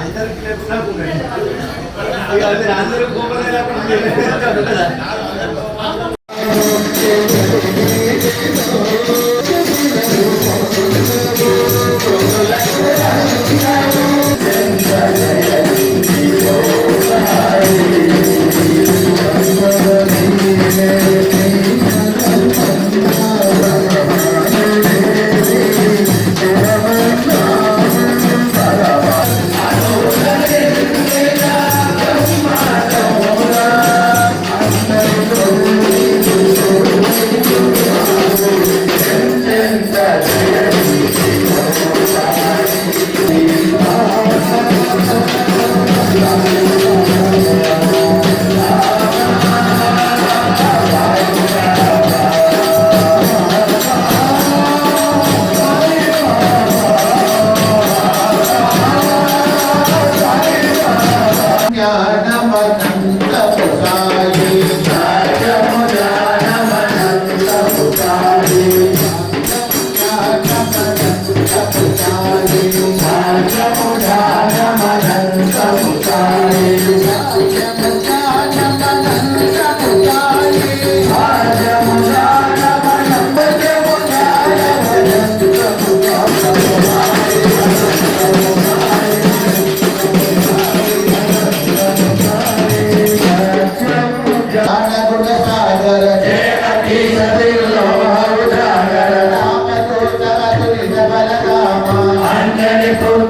అందరికి లేకుండా ఉండండి. ఇక మీరు అందరూ కోపం లేకుండా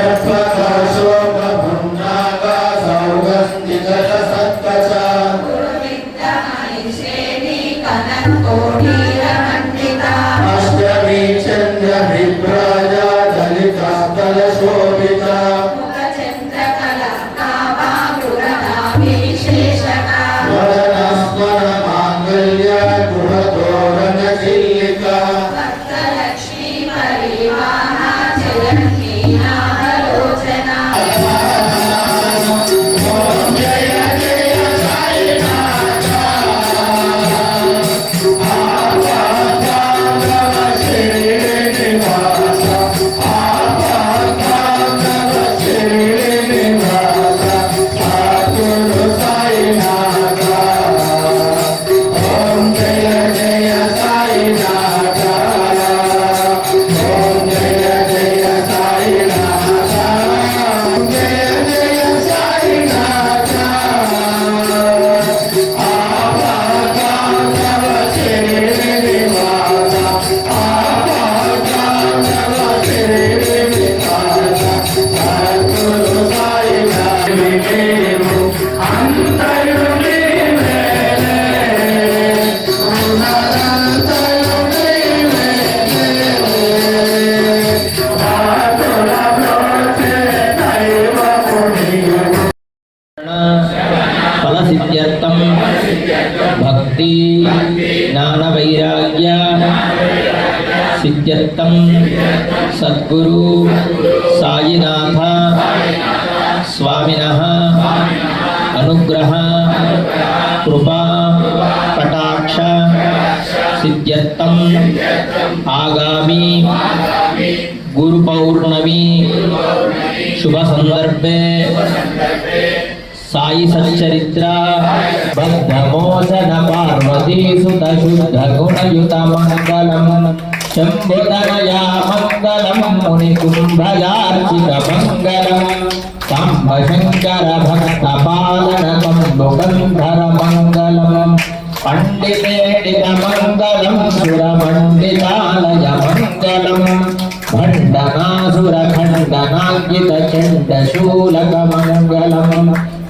Pai, अनुग्रह, कृपा, कटाक्ष सिद्ध्यर्थम आगामी गुरुपौर्णमी शुभ संदर्भे साई सच्चरित्र बद्धमोचन पार्वती सुत शुद्ध गुणयुत मंगलम शंभुतनया मंगलम मुनि कुंभयार्चित मंगलम మంగళం శంకర భక్త పాలన కంబుగంధర మంగళం పండితేడితమంగళం మంగళం సుర చండశూలక మంగళం ఖండనాసుర ఖండనాంకిత చండ శూలక మంగళం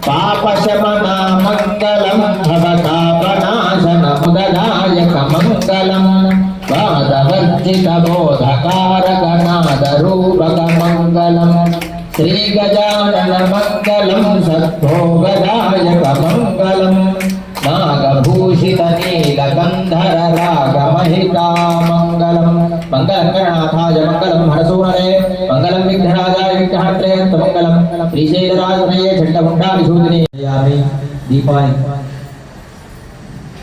వాదవర్జిత బోధకారక మంగళం భవ గజానన మంగళం మంగళం పాదవర్జిత బోధకారక రాగ మహితా మంగళం మంగళం గణనాథాయ మంగళం హరసూనరే మంగళం విఘ్నరాజాయ విఘ్నహర్త్రే మంగళం. శ్రీశైలరాజనయే చండముండాని సూదిని దీపాని దీపానికి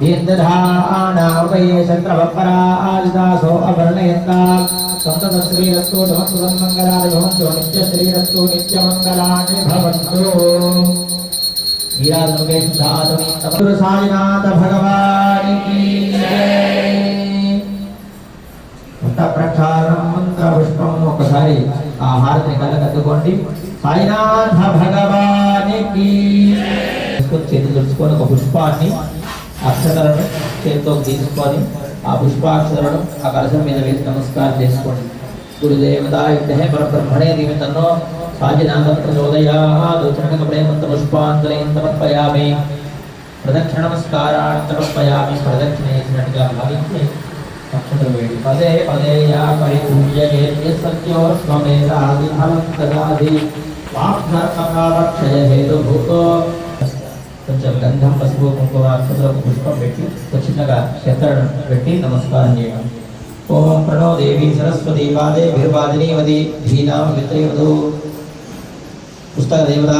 దీర్ఘధానావయే శంకరవపరాజిదాసో అవర్ణయంతా సంతత శ్రీరస్తో సమస్తం మంగళాని భవంతు. నిత్య శ్రీరస్తో నిత్యమంగళాని భవంతు వీరాజముఖే శుద్ధాచమనీయం సాయినాథ భగవానికి జై. కొత్త ప్రచారం మంత్ర పుష్పం ఒకసారి ఆ హారతిని కళ్ళకద్దుకోండి సాయినాథ భగవానికి తీసుకొని చేతులు తుడుచుకొని ఒక పుష్పాన్ని అక్షతలను చేతితో తీసుకొని ఆ పుష్పాక్షతలను ఆ కలశం మీద వేసి నమస్కారం చేసుకోండి గురుదేవతాయుక్తే పరబ్రహ్మణే దీవితన్నో సాజినాథ ప్రచోదయాత్ చరణక ప్రేమంత పుష్పాంజలిం సమర్పయామి ప్రదక్షిణ నమస్కారాన్ని సమర్పయామి ప్రదక్షిణ చేసినట్టుగా భావించి అక్షతలు వేడి పదే పదే యా పరిపూజ్యే సత్యో స్వమేధాది ఫలం దదాది వాక్నర్మకావక్షయ హేతుభూతో కొంచెం గంధం పసుపు కుంకుమ అక్షతలకు పుష్పం పెట్టి ఒక చిన్నగా శతరణ పెట్టి నమస్కారం చేయడం. ఓం ప్రణో దేవి సరస్వతి వాదే పాదే వీర్వాదినీవది ధీనాం విత్రేవదు పుస్తక దేవత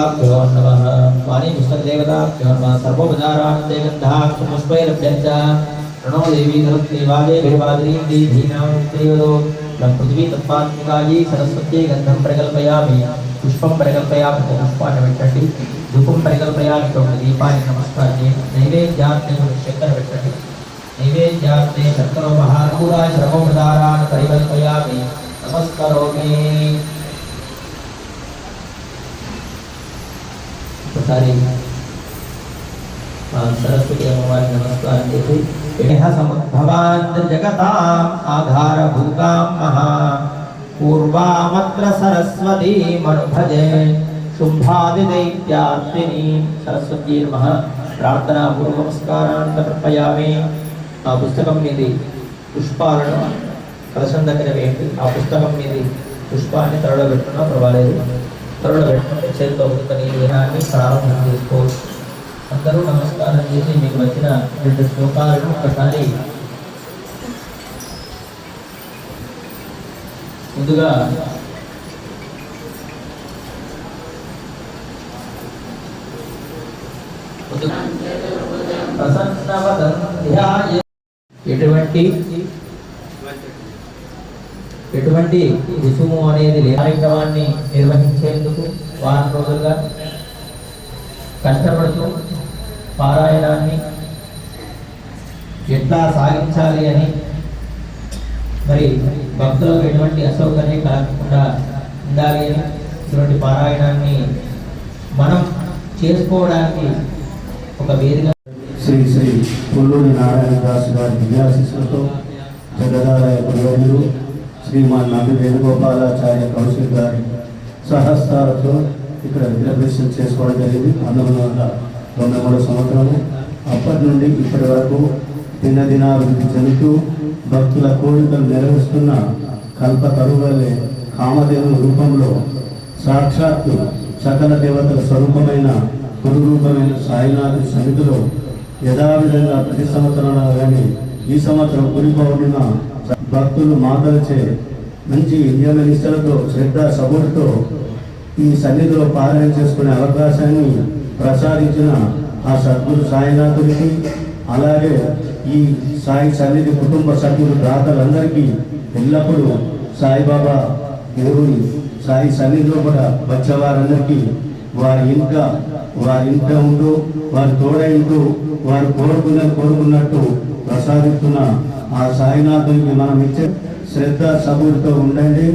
నమః. వాణి పుస్తక దేవత నమః. సర్వోపచారానందే గంధాక్ష పుష్పైరభ్యంచ ప్రణో దేవి సరస్వతి వాదే వీర్వాదినీవది ధీనాం విత్రేవదు లం పృథివీ తత్వాత్మికాయి సరస్వత్యై గంధం ప్రకల్పయామి పుష్పం ప్రకల్పయామి. ఒక పుష్పాన్ని పెట్టండి ధూపం పరికల్పయామి ఒక దీపాన్ని నమస్కారం చేయండి నైవేద్యాన్ని చక్కెర పెట్టండి నైవేద్యాన్ని శర్కరో మహాకూరాయ శ్రమోపదారాన్ని పరికల్పయామి నమస్కరోమి ఒకసారి ఆ సరస్వతి అమ్మవారికి నమస్కారం చేసి పూర్వామత్ర సరస్వతీ మనుభజే శుంభాది దైత్యార్తిని సరస్వతీ నమ ప్రార్థనా పూర్వ నమస్కారాన్ని సమర్పయామి ఆ పుస్తకం మీది పుష్పాలను కలశం దగ్గర వేయండి. ఆ పుస్తకం మీది పుష్పాన్ని తరడ పెట్టుకున్నా పర్వాలేదు. తరడ పెట్టుకుంటే చేతితో ఒక నీరు వినాన్ని ప్రారంభం చేసుకోవచ్చు. అందరూ నమస్కారం చేసి మీకు వచ్చిన రెండు శ్లోకాలను ఒకసారి ముందుగా ఎటువంటి ఎటువంటి రుసుము అనేది కార్యక్రమాన్ని నిర్వహించేందుకు వారం రోజులుగా కష్టపడుతూ పారాయణాన్ని ఎట్లా సాగించాలి అని మరి భక్తులకు ఎటువంటి అసౌకర్యం కలగకుండా ఉండాలి అని ఇటువంటి పారాయణాన్ని మనం చేసుకోవడానికి ఒక వేదిక. శ్రీ శ్రీ పుల్లూరి నారాయణ దాస్ గారి విద్యాశిష్యులతో జగదాలయ గురువర్యులు శ్రీమాన్ నంది వేణుగోపాలాచార్య కౌశిక్ గారి సహస్రాలతో ఇక్కడ విద్యాభ్యాసం చేసుకోవడం జరిగింది. పంతొమ్మిది వందల తొంభై మూడో సంవత్సరము. అప్పటి నుండి ఇప్పటి వరకు దినదినాభివృద్ధి చెందుతూ భక్తుల కోరికలు నెరవేరుస్తున్న కల్ప తరువలే కామధేను రూపంలో సాక్షాత్తు సకల దేవతల స్వరూపమైన గురు రూపమైన సాయినాథ్ సమితిలో యథావిధంగా ప్రతి సంవత్సరం కానీ ఈ సంవత్సరం గురి పౌర్ణిమ భక్తులు మాతలచే మంచి నియమనిష్టలతో శ్రద్ధ సబుడితో ఈ సన్నిధిలో పారాయణ చేసుకునే అవకాశాన్ని ప్రసాదించిన ఆ సద్గురు సాయినాథుడికి అలాగే ఈ సాయి సన్నిధి కుటుంబ సభ్యులు దాతలందరికీ ఎల్లప్పుడూ సాయిబాబా దేవుని సాయి సన్నిధిలో కూడా వచ్చేవారందరికీ వారి ఇంకా వారి ఇంట ఉంటూ వారి తోడైంటూ వారు కోరుకున్న కోరుకున్నట్టు ప్రసాదిస్తున్న ఆ సాయినాథునికి మనం ఇచ్చే శ్రద్ధ సభ్యులతో ఉండండి.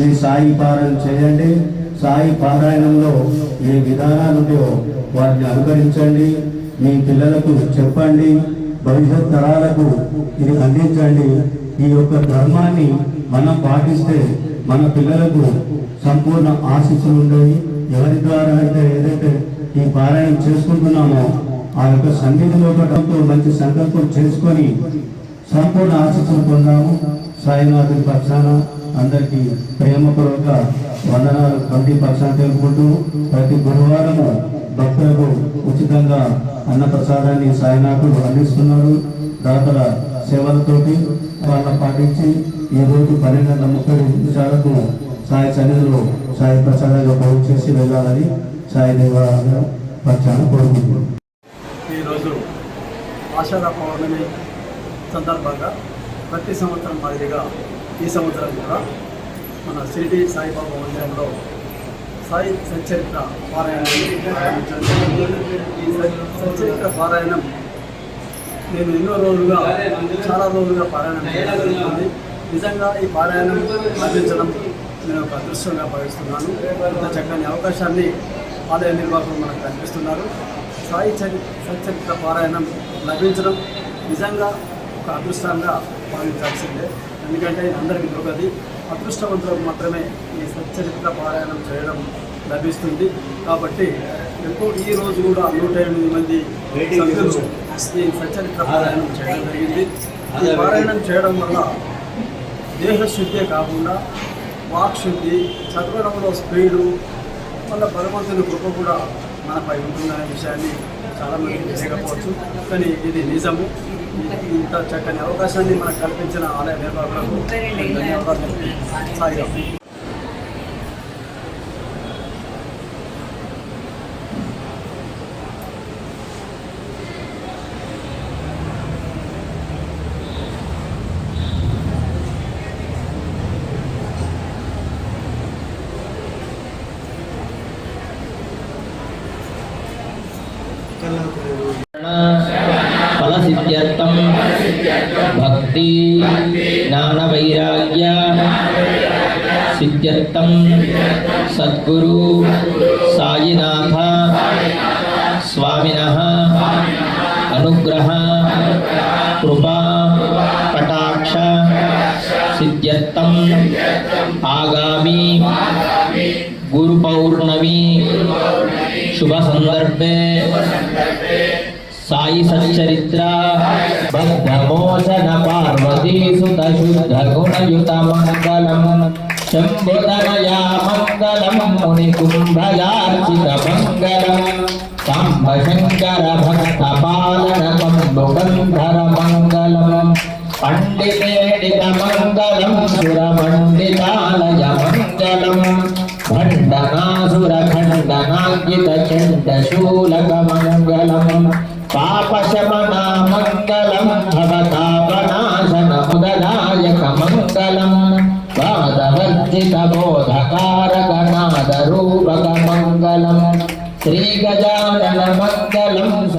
మీ సాయి పారాయణ చేయండి. సాయి పారాయణంలో ఏ విధానాలు ఉంటాయో వాటిని అనుకరించండి. మీ పిల్లలకు చెప్పండి. భవిష్యత్ తరాలకు ఇది అందించండి. ఈ యొక్క ధర్మాన్ని మనం పాటిస్తే మన పిల్లలకు సంపూర్ణ ఆశీస్సులు ఉండేవి. ఎవరి ద్వారా అయితే ఏదైతే ఈ పారాయణం చేసుకుంటున్నామో ఆ యొక్క సన్నిధిలో ఒకటితో మంచి సంకల్పం చేసుకొని సంపూర్ణ ఆశీస్సులు పొందాము. సాయినాథుని పక్షాన అందరికీ ప్రేమపూర్వక వందనాలు. కమిటీ పక్షాన తెలుపుకుంటూ ప్రతి గురువారము భక్తులకు ఉచితంగా అన్న ప్రసాదాన్ని సాయినాథుడు అందిస్తున్నాడు. దాతల సేవలతోటి వాళ్ళ పాటించి ఈ రోజు పన్నెండు వందల ముప్పై నిమిషాలకు సాయి సన్నిధిలో సాయి ప్రసాదంగా భోజనం చేసి వెళ్ళాలని సాయి దేవాలయ పక్షాన్ని కోరుకుంటున్నాం. ఈరోజు ఆషాఢ పౌర్ణమి సందర్భంగా ప్రతి సంవత్సరం మాదిరిగా ఈ సంవత్సరం కూడా మన షిరిడి సాయిబాబా మందిరంలో సాయి సచ్చరిత్ర పారాయణం. ప్రారంభించడం ఈ పారాయణం నేను ఎన్నో రోజులుగా చాలా రోజులుగా పారాయణం జరుగుతుంది నిజంగా ఈ పారాయణం అందించడం నేను ఒక అదృష్టంగా భావిస్తున్నాను. ఇంత చక్కని అవకాశాన్ని ఆలయ నిర్వాహకులు మనకు కల్పిస్తున్నారు. సాయి చరి సచ్చరిత్ర పారాయణం లభించడం నిజంగా ఒక అదృష్టంగా భావించాల్సిందే. ఎందుకంటే అందరికీ దొరకది. అదృష్టవంతులకు మాత్రమే ఈ సచ్చరిత్ర పారాయణం చేయడం లభిస్తుంది. కాబట్టి ఎక్కువ ఈ రోజు కూడా నూట ఎనిమిది మంది సభ్యులు ఈ సచ్చరిత్ర పారాయణం చేయడం జరిగింది. ఈ పారాయణం చేయడం వల్ల దేహశుద్ధే కాకుండా వాక్శుద్ధి చదవడంలో స్పీడు మళ్ళీ భగవంతుని కృప కూడా మనపై ఉంటుందనే విషయాన్ని చాలామంది తెలియకపోవచ్చు కానీ ఇది నిజము. ఇంత చక్కని అవకాశాన్ని మనకు కల్పించిన ఆలయ నిర్వాహకులకు ధన్యవాదాలు. సాయిరాం सिद्ध्यर्थम सद्गुरु साईनाथ स्वामिनः अनुग्रह, कृपा कटाक्ष सिद्ध्यर्थम आगामी गुरुपौर्णमी शुभ संदर्भे साई सच्चरित्र बद्धमोचन पार्वती सुत शुद्ध गुणयुत मंगलम మంగళం శంభుతనయా మంగళం ముని కుంభయార్చిత మంగళం సాంబ శంకర రూపక మంగళం శ్రీ గజానన మంగళం సద్భో